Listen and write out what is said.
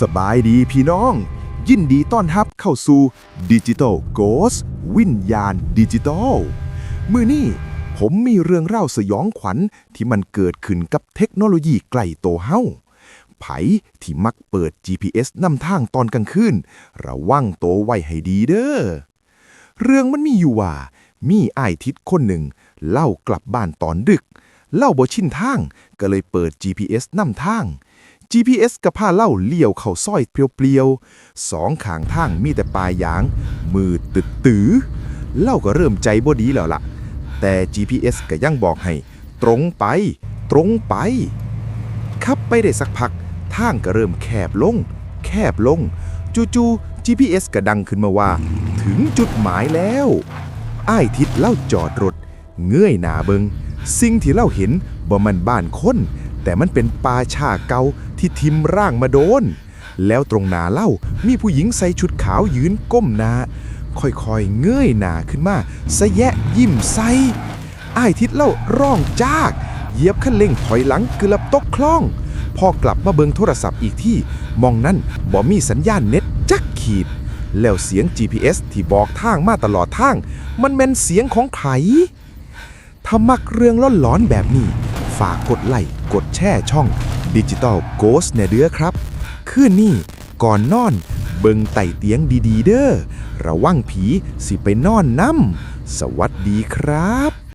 สบายดีพี่น้อง ยินดีต้อนรับเข้าสู่ดิจิ t a ลโกสวิญญาณดิจิตอลมือนี้ผมมีเรื่องเล่าสยองขวัญที่มันเกิดขึ้นกับเทคโนโลยีไกลโตเฮาไผที่มักเปิด GPS นำทางตอนกลางคืนระวังโตไว้ให้ดีเด้อเรื่องมันมีอยู่ว่า มีอ้ายทิศคนหนึ่ง เล่ากลับบ้านตอนดึก เล่าบ่ชินทางก็เลยเปิด GPS นำทาง GPS ก็พาเล่าเลี้ยวเข้าซอยเปรียวๆสองขางทางมีแต่ปลายยาง มืดตึดตือเล่าก็เริ่มใจบ่ดีแล้วล่ะ แต่ GPS ก็ยังบอกให้ ตรงไป ตรงไป ขับไปได้สักพัก ทางก็เริ่มแคบลง แคบลง จู่ๆ GPS ก็ดังขึ้นมาว่า ถึงจุดหมายแล้วอ้ายทิศเล่าจอดรถ เงื่อยหนาเบิง สิ่งที่เล่าเห็นบ่มันบ้านคน แต่มันเป็นป่าชาเก่า ที่ทิมร่างมาโดน แล้วตรงหนาเล่ามีผู้หญิงใส่ชุดขาวยืนก้มหนาค่อยๆเงยหนาขึ้นมาสะแยะยิ้มใส่อ้ายทิศเล่าร้องจากเหยียบคันเร่งถอยหลังเกือบตกคลอง พอกลับมาเบิงโทรศัพท์อีกที่มองนั่นบ่มีสัญญาณเน็ตจักขีด แล้วเสียง GPS ที่บอกทางมาตลอดทาง มันเป็นเสียงของไผถ้ามักเรื่องหลอนๆแบบนี้ ฝากกดไลค์กดแช่ช่อง Digital Ghost เนเด้อครับ คืนนี้ก่อนนอน เบิงไต่เตียงดีๆ เด้อระวังผีสิไปนอนน้ำสวัสดีครับ